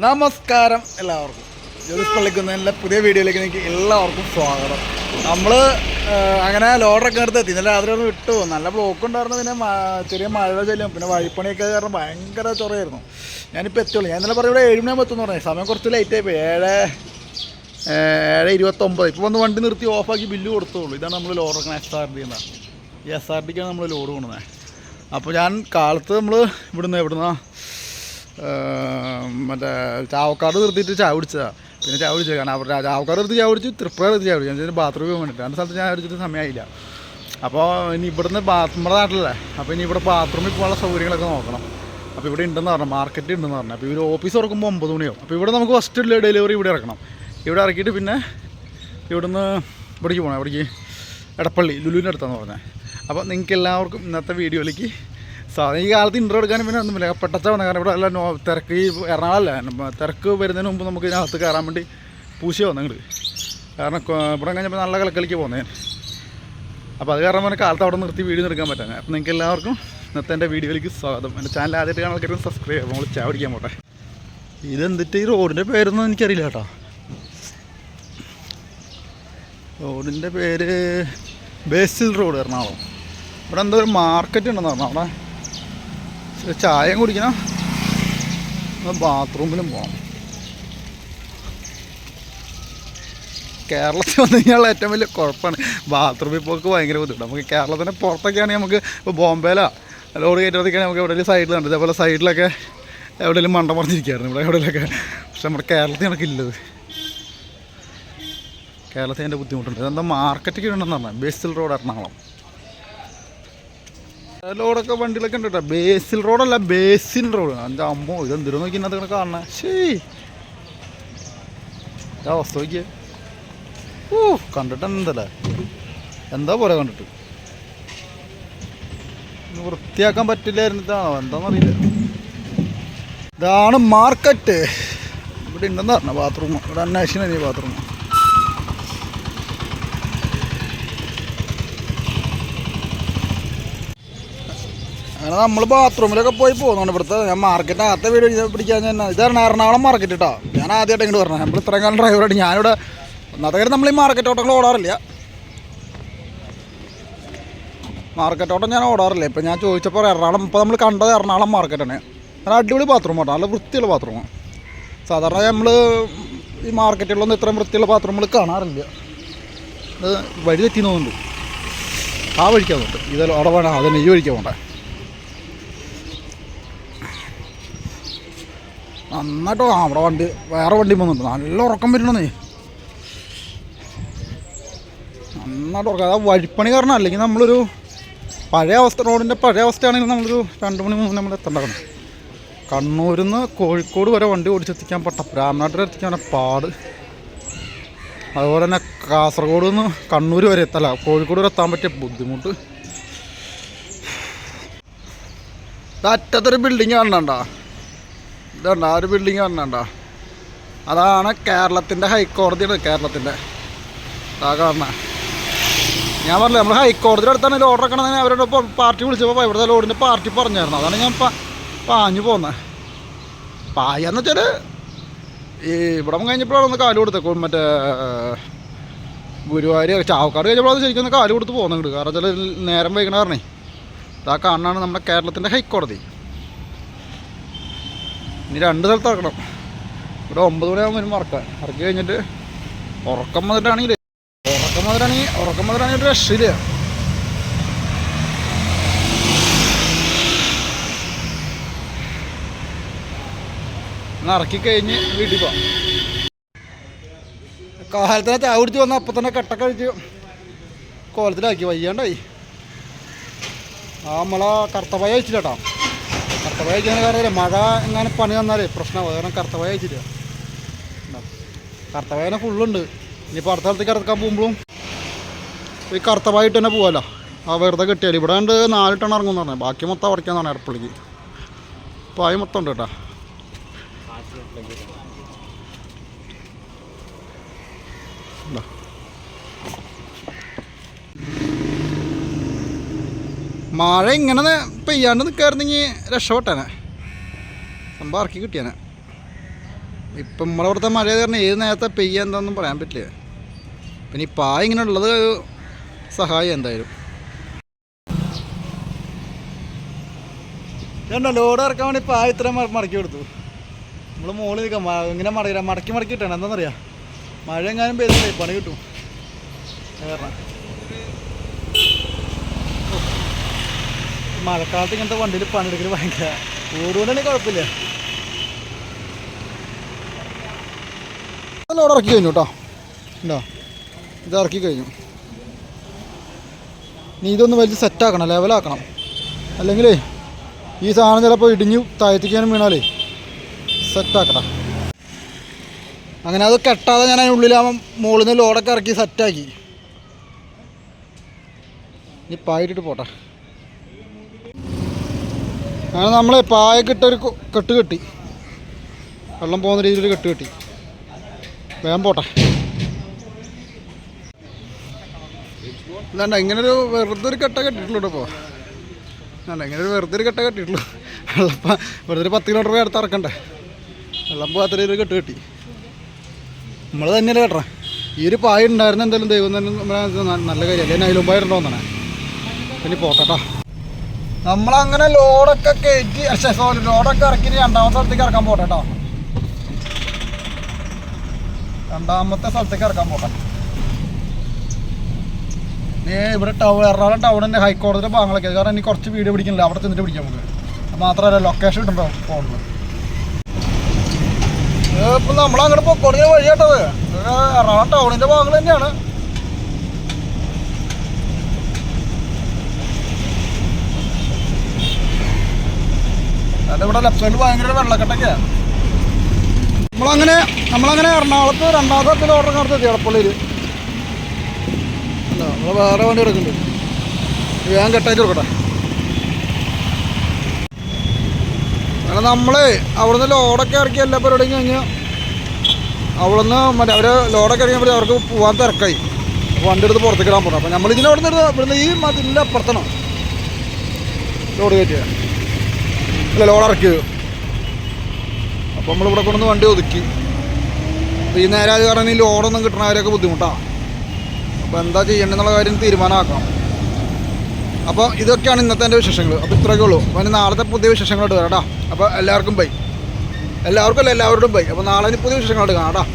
നമസ്കാരം എല്ലാവർക്കും. ജ്യോതിസ് പള്ളിക്കുന്നതിന്റെ പുതിയ വീഡിയോയിലേക്ക് എനിക്ക് എല്ലാവർക്കും സ്വാഗതം. നമ്മൾ അങ്ങനെ ലോഡറൊക്കെ എടുത്ത് എത്തി. ഇന്നലെ രാത്രി ഒന്ന് വിട്ടു. നല്ല ബ്ലോക്ക് ഉണ്ടായിരുന്നു. പിന്നെ ചെറിയ മഴ ചെല്ലും. പിന്നെ വഴിപ്പണിയൊക്കെ കാരണം ഭയങ്കര ചൊറയായിരുന്നു. ഞാനിപ്പോൾ എത്തുള്ളൂ ഞാൻ ഇന്നലെ പറഞ്ഞ ഏഴ് മണിയാകുമ്പോൾ എത്തുമെന്ന് പറഞ്ഞു. സമയം കുറച്ച് ലേറ്റ് ആയിപ്പോയി ഏഴ് ഏഴ് ഇരുപത്തൊമ്പത്. ഇപ്പോൾ വന്ന് വണ്ടി നിർത്തി ഓഫാക്കി ബില്ല് കൊടുത്തോളൂ ഇതാണ് നമ്മൾ ലോഡറൊക്കെ എസ് ആർ ഡി എന്നാണ് ഈ എസ് ആർ ഡിക്കാണ് നമ്മൾ ലോഡ് കൊണ്ടുവന്നത് അപ്പോൾ ഞാൻ കാലത്ത് നമ്മൾ ഇവിടുന്ന് എവിടുന്ന മറ്റേ ചാവക്കാട് നിർത്തിയിട്ട് ചായ കുടിച്ചതാണ് പിന്നെ ചായ കുടിച്ചത്. കാരണം അവരുടെ ചാവക്കാട് നിർത്തി ചായ കുടിച്ചു തൃപ്പൂർ നിർത്തി ചായ കുടിച്ചു. ഞാൻ ബാത്റൂമിൽ പോകാൻ വേണ്ടിയിട്ട് രണ്ട് സ്ഥലത്ത് ചായ കുടിച്ചിട്ട് സമയമായില്ല അപ്പോൾ ഇനി ഇവിടുന്ന് നമ്മുടെ നാട്ടിലല്ലേ? അപ്പോൾ ഇനി ഇവിടെ ബാത്റൂമിൽ പോകാനുള്ള സൗകര്യങ്ങളൊക്കെ നോക്കണം. അപ്പോൾ ഇവിടെ ഉണ്ടെന്ന് പറഞ്ഞു. മാർക്കറ്റ് ഉണ്ടെന്ന് പറഞ്ഞു. അപ്പോൾ ഇവർ ഓഫീസ് തുറക്കുമ്പോൾ ഒമ്പത് മണിയോ അപ്പോൾ ഇവിടെ നമുക്ക് ഫസ്റ്റ് ഡെലിവറി ഇവിടെ ഇറക്കണം. ഇവിടെ ഇറക്കിയിട്ട് പിന്നെ ഇവിടുന്ന് ഇവിടേക്ക് പോകണം ഇവിടേക്ക് എടപ്പള്ളി ലുലുവിന്റെ അടുത്താന്ന് പറഞ്ഞത് അപ്പോൾ നിങ്ങൾക്ക് എല്ലാവർക്കും ഇന്നത്തെ വീഡിയോയിലേക്ക് സാധനം ഈ കാലത്ത് ഇൻട്രോ എടുക്കാനും പിന്നെ ഒന്നുമില്ല. പെട്ടച്ചാണ് കാരണം ഇവിടെ എല്ലാം തിരക്ക് ഈ എറണാകുളമല്ലേ തിരക്ക് വരുന്നതിന് മുമ്പ് നമുക്ക് ഇതിനകത്ത് കയറാൻ വേണ്ടി പൂശി വന്നു നിങ്ങൾ കാരണം ഇവിടെ കഴിഞ്ഞപ്പോൾ നല്ല കളിക്കളിക്ക് പോകുന്നേ അപ്പോൾ അത് കാരണം പറഞ്ഞാൽ കാലത്ത് അവിടെ നിർത്തി വീഡിയോ എടുക്കാൻ പറ്റാൻ അപ്പോൾ നിങ്ങൾക്ക് എല്ലാവർക്കും ഇന്നത്തെ എന്റെ വീഡിയോയിലേക്ക് സ്വാഗതം. എന്റെ ചാനൽ ആദ്യമായിട്ട് കാണാൻ ആൾക്കാരും സബ്സ്ക്രൈബ് ചെയ്യാം നമ്മൾ ചാ പിടിക്കാൻ പോട്ടെ. ഇതെന്തിട്ട് ഈ റോഡിന്റെ പേരൊന്നും എനിക്കറിയില്ല കേട്ടോ. റോഡിന്റെ പേര് ബേസിൽ റോഡ് എറണാകുളം. ഇവിടെ എന്തോ ഒരു മാർക്കറ്റ് ഉണ്ടെന്ന് പറഞ്ഞു അവിടെ ചായയും കുടിക്കണം. ബാത്റൂമിലും പോകണം കേരളത്തിൽ വന്നു കഴിഞ്ഞാൽ ഏറ്റവും വലിയ കുഴപ്പമാണ്. ബാത്റൂമിൽ പോക്ക് ഭയങ്കര ബുദ്ധിമുട്ട് നമുക്ക് കേരളത്തിന്റെ പുറത്തൊക്കെയാണെങ്കിൽ നമുക്ക് ഇപ്പോൾ ബോംബെയിലോ ലോഡ് കയറ്റുന്നതൊക്കെയാണെങ്കിൽ നമുക്ക് എവിടെയെങ്കിലും സൈഡിൽ കണ്ടത് ഇതേപോലെ സൈഡിലൊക്കെ എവിടെയെങ്കിലും മണ്ടം പറഞ്ഞിരിക്കുകയായിരുന്നു ഇവിടെ എവിടെയെങ്കിലൊക്കെ പക്ഷെ നമ്മുടെ കേരളത്തിൽ കണക്കില്ലത് കേരളത്തിൽ എന്റെ ബുദ്ധിമുട്ടുണ്ട്. ഇതെന്താ മാർക്കറ്റൊക്കെ ഉണ്ടെന്ന് പറഞ്ഞാൽ ബേസിൽ റോഡ് എറണാകുളം. ലോഡൊക്കെ വണ്ടിയിലൊക്കെ ഉണ്ട് കേട്ടോ. ബേസിൽ റോഡല്ല ബേസിൻ റോഡ്. എന്റെ അമ്മോ ഇതെന്തിനു നോക്കി ഇന്നത്തെ കാണണേ ശേ അവസ്ഥ നോക്കിയേ. ഓ കണ്ടിട്ട് എന്തല്ലേ എന്താ പോലെ കണ്ടിട്ട്? വൃത്തിയാക്കാൻ പറ്റില്ലായിരുന്നിട്ടാണോ എന്താണെന്നറിയില്ല ഇതാണ് മാർക്കറ്റ് ഇവിടെ ഉണ്ടെന്ന് പറഞ്ഞ ബാത്റൂം ഇവിടെ അന്വേഷിക്കണ നീ ബാത്റൂം അങ്ങനെ നമ്മൾ ബാത്റൂമിലൊക്കെ പോയി പോകുന്നുണ്ട്. ഇവിടുത്തെ ഞാൻ മാർക്കറ്റ് അകത്തെ വീട് പിടിക്കാൻ തന്നെ. ഇതാണ് എറണാകുളം മാർക്കറ്റ് കേട്ടോ ഞാൻ ആദ്യമായിട്ട് ഇങ്ങോട്ട് പറഞ്ഞത് നമ്മൾ ഇത്രയും കാലം ഡ്രൈവറായിട്ട് ഞാനിവിടെ ഒന്നാമത്തെ കാര്യം നമ്മൾ ഈ മാർക്കറ്റ് ഓട്ടങ്ങൾ ഓടാറില്ല. മാർക്കറ്റ് ഓട്ടം ഞാൻ ഓടാറില്ല. ഇപ്പം ഞാൻ ചോദിച്ചപ്പോൾ എറണാകുളം ഇപ്പോൾ നമ്മൾ കണ്ടത് എറണാകുളം മാർക്കറ്റാണ് നല്ല അടിപൊളി ബാത്റൂം കേട്ടോ നല്ല വൃത്തിയുള്ള ബാത്റൂമാണ് സാധാരണ നമ്മൾ ഈ മാർക്കറ്റിലൊന്നും ഇത്രയും വൃത്തിയുള്ള ബാത്റൂമുകൾ കാണാറില്ല. അത് വഴി തെറ്റി തോന്നുന്നുണ്ട്. ആ വഴിക്കാൻ തോന്നുന്നുണ്ട് ഇതെല്ലാം അവിടെ വേണം അതന്നെ ഈ വഴിക്കാൻ പോകണ്ടേ. നന്നായിട്ട്? അവിടെ വണ്ടി വേറെ വണ്ടി പോകുന്നുണ്ട്. നല്ല ഉറക്കം വരുന്നേ നന്നായിട്ട് ഉറക്കം. അതാ വഴിപ്പണി കാരണം അല്ലെങ്കിൽ നമ്മളൊരു പഴയ അവസ്ഥ റോഡിന്റെ പഴയ അവസ്ഥയാണെങ്കിൽ നമ്മളൊരു രണ്ട് മണി മൂന്ന് നമ്മൾ എത്തേണ്ടതാണ് കണ്ണൂരിൽ നിന്ന് കോഴിക്കോട് വരെ വണ്ടി ഓടിച്ചെത്തിക്കാൻ പറ്റ രാമനാട്ടിൽ എത്തിക്കാൻ പാട്. അതുപോലെ തന്നെ കാസർഗോഡ് നിന്ന് കണ്ണൂർ വരെ എത്തല്ല കോഴിക്കോട് വരെ എത്താൻ പറ്റിയ ബുദ്ധിമുട്ട്. അറ്റത്തൊരു ബിൽഡിങ് കാണണ്ട ഇതുണ്ട് ആ ഒരു ബിൽഡിങ് കാണണ്ട അതാണ് കേരളത്തിന്റെ ഹൈക്കോടതിയാണ് കേരളത്തിന്റെ അതാ ഞാൻ പറഞ്ഞില്ല നമ്മൾ ഹൈക്കോടതിയുടെ അടുത്താണ് ലോഡ് ഇറക്കണമെന്ന് അവരുടെ പാർട്ടി വിളിച്ചപ്പോൾ ഇവിടുത്തെ ലോഡിന്റെ പാർട്ടി പറഞ്ഞായിരുന്നു. അതാണ് ഞാൻ പാഞ്ഞു പോകുന്നത് പായെന്ന് വെച്ചാൽ ഈ ഇവിടെ കഴിഞ്ഞപ്പോഴാണ് ഒന്ന് കാൽ കൊടുത്തത്. മറ്റേ ഗുരുവായൂർ ചാവക്കാട് കഴിഞ്ഞപ്പോഴാണ് ശരിക്കും ഒന്ന് കാൽ കൊടുത്ത് പോകുന്നുണ്ട് കാരണം വെച്ചാൽ നേരം വൈകണ കാരണേ. ഇതാ കാണാണ് നമ്മുടെ കേരളത്തിന്റെ ഹൈക്കോടതി. ഇനി രണ്ട് സ്ഥലത്ത് ഇറക്കണം. ഇവിടെ ഒമ്പത് മണിയാകുമ്പോൾ വരുമ്പോൾ ഇറക്കാം ഇറക്കി കഴിഞ്ഞിട്ട് ഉറക്കം വന്നിട്ടാണെങ്കിൽ ഉറക്കം വന്നിട്ടാണെങ്കിൽ ഉറക്കം വന്നിട്ടാണെങ്കിൽ ഒരു രക്ഷയില്ല ഇറക്കി കഴിഞ്ഞ് വീട്ടിൽ പോവാം. കാലത്തിനെ ചായ കുടിച്ച് വന്ന അപ്പം തന്നെ കട്ട കഴിച്ച് കോലത്തിലാക്കി. വയ്യാണ്ടായി. നമ്മളെ കർത്തവായ വെച്ചില്ല കേട്ടോ. കർത്തവായ അയക്കാൻ കാരണം മഴ എങ്ങനെ പണി തന്നാലേ പ്രശ്നമാണ് കാരണം കർത്തവായ അയച്ചില്ല കർത്തവായനെ ഫുള്ളുണ്ട് ഇനിയിപ്പോൾ അടുത്ത സ്ഥലത്തേക്ക് ഇറക്കാൻ പോകുമ്പോഴും ഈ കർത്തവായിട്ട് തന്നെ പോകാമല്ലോ ആ വെറുതെ കിട്ടിയാൽ ഇവിടെ ഉണ്ട് നാല് ടൺ ഇറങ്ങും എന്ന് പറഞ്ഞത് ബാക്കി മൊത്തം അടയ്ക്കാന്നാണ് പറഞ്ഞാൽ എടപ്പള്ളിക്ക് ആയി മൊത്തം ഉണ്ട് കേട്ടോ. മഴ ഇങ്ങനെ പെയ്യാണ്ട് നിൽക്കായിരുന്നെങ്കിൽ രക്ഷപ്പെട്ടേനെ. സംഭവം ഇറക്കി കിട്ടിയാനെ. ഇപ്പം നമ്മളെ ഇവിടുത്തെ മഴ കാരണം ഏത് നേരത്തെ പെയ്യാ എന്താണെന്നും പറയാൻ പറ്റില്ല. പിന്നെ ഈ പായ ഇങ്ങനെ ഉള്ളത് സഹായം എന്തായാലും. രണ്ടോ ലോഡ് ഇറക്കാൻ വേണ്ടി പായ ഇത്ര മടക്കി കൊടുത്തു. നമ്മൾ മുകളിൽ നിൽക്കാം ഇങ്ങനെ മടക്കി മടക്കി മടക്കി ഇട്ടാണ് എന്താണെന്നറിയാം മഴ എങ്ങാനും പെയ്തില്ലേ പണി കിട്ടും. കാരണം മഴക്കാലത്ത് ഇങ്ങനത്തെ വണ്ടിയിൽ പണിയെടുക്കൽ ഭയങ്കര ഓടുകൊണ്ടാണെങ്കിൽ കുഴപ്പമില്ല. ലോഡ് ഇറക്കി കഴിഞ്ഞു കേട്ടോ ഇത് ഇറക്കി കഴിഞ്ഞു. നീ ഇതൊന്ന് വലിച്ച് സെറ്റാക്കണം ലെവലാക്കണം അല്ലെങ്കിൽ ഈ സാധനം ചിലപ്പോൾ ഇടിഞ്ഞു താഴ്ത്തിക്കാനും വീണാലേ സെറ്റാക്കടാ അങ്ങനെ അത് കെട്ടാതെ ഞാൻ അതിന്റെ ആ മുകളിൽ നിന്ന് ലോഡൊക്കെ ഇറക്കി സെറ്റാക്കി ഇനി പായിട്ടിട്ട് പോട്ടെ. അങ്ങനെ നമ്മൾ പായക്കിട്ടൊരു കെട്ട് കെട്ടി. വെള്ളം പോകുന്ന രീതിയിൽ കെട്ട് കെട്ടി. വേഗം പോട്ടെ. അല്ലാണ്ട ഇങ്ങനൊരു വെറുതെ ഒരു കെട്ട കെട്ടിട്ടുള്ളൂ ഇപ്പോൾ വേണ്ട ഇങ്ങനെ ഒരു വെറുതെ ഒരു കെട്ട കെട്ടിയിട്ടുള്ളൂ. വെള്ളം പ- വെറുതെ ഒരു പത്ത് കിലോമീറ്റർ അടുത്ത് ഇറക്കണ്ടേ. വെള്ളം പോകാത്ത രീതിയിൽ കെട്ട് കെട്ടി. നമ്മൾ തന്നെയല്ലേ കേട്ടോ ഈ ഒരു പായ ഉണ്ടായിരുന്ന എന്തായാലും ദൈവം തന്നെ നമ്മളെ നല്ല കാര്യം അല്ലെങ്കിൽ അതിലും പായ ഉണ്ടോ പിന്നെ പോട്ടെട്ടോ. നമ്മളങ്ങനെ ലോഡൊക്കെ കയറ്റി പക്ഷേ സോറി ലോഡൊക്കെ ഇറക്കി രണ്ടാമത്തെ സ്ഥലത്തേക്ക് ഇറക്കാൻ പോട്ടെ കേട്ടോ രണ്ടാമത്തെ സ്ഥലത്തേക്ക് ഇറക്കാൻ പോട്ടെ. ഏ ഇവിടെ ടൗൺ എറണാകുളം ടൗണിന്റെ ഹൈക്കോടതിയുടെ ഭാഗങ്ങളൊക്കെ കാരണം ഇനി കുറച്ച് വീഡിയോ പിടിക്കണില്ല. അവിടെ ചെന്നിട്ട് പിടിക്കാം നമുക്ക്. മാത്രമല്ല ലൊക്കേഷൻ ഇട്ടുണ്ടോ ഫോണിൽ ഇപ്പം നമ്മളങ്ങോട്ട് പൊക്കോടിയ വഴി കേട്ടത്. എറണാകുളം ടൗണിന്റെ ഭാഗങ്ങൾ തന്നെയാണ്. ഇവിടെ ലെഫ്റ്റ് സൈഡിൽ ഭയങ്കര വെള്ളക്കെട്ടൊക്കെയാണ് നമ്മളങ്ങനെ നമ്മളങ്ങനെ എറണാകുളത്ത് രണ്ടാമത്തെ ഓർഡർ നടത്തി എടപ്പള്ളിയിൽ അല്ല നമ്മൾ വേറെ വണ്ടി എടുക്കുന്നുണ്ട് വേഗം കെട്ടായിട്ട് കൊടുക്കട്ടെ. അങ്ങനെ നമ്മൾ അവിടുന്ന് ലോഡൊക്കെ ഇറക്കി എല്ലാ പരിപാടിയും കഴിഞ്ഞ് അവിടുന്ന് മറ്റേ അവർ ലോഡൊക്കെ ഇറങ്ങിയപ്പോൾ അവർക്ക് പോകാൻ തിരക്കായി. വണ്ടി എടുത്ത് പുറത്തേക്ക് ഇടാൻ പറഞ്ഞു അപ്പോൾ നമ്മൾ നിന്ന് ഇവിടുന്ന് ഈ മതിലിന്റെ അപ്പുറത്തണം. ലോഡ് കയറ്റിയ. അല്ല ലോഡ് ഇറക്കിയത് അപ്പോൾ നമ്മളിവിടെ കൊണ്ടുവന്ന് വണ്ടി ഒതുക്കി. അപ്പോൾ ഈ നേരം അത് കാരണം ഈ ലോഡൊന്നും കിട്ടണവരൊക്കെ ബുദ്ധിമുട്ടാണ് അപ്പോൾ എന്താ ചെയ്യേണ്ടതെന്നുള്ള കാര്യം തീരുമാനമാക്കാം. അപ്പോൾ ഇതൊക്കെയാണ് ഇന്നത്തെ എന്റെ വിശേഷങ്ങൾ അപ്പോൾ ഇത്രയൊക്കെ ഉള്ളൂ. അപ്പോൾ നാളത്തെ പുതിയ വിശേഷങ്ങളോട് വരാം കേട്ടോ അപ്പോൾ എല്ലാവർക്കും ബൈ. എല്ലാവർക്കും അല്ല എല്ലാവരോടും ബൈ. അപ്പോൾ നാളെ പുതിയ വിശേഷങ്ങളോട് കാണാം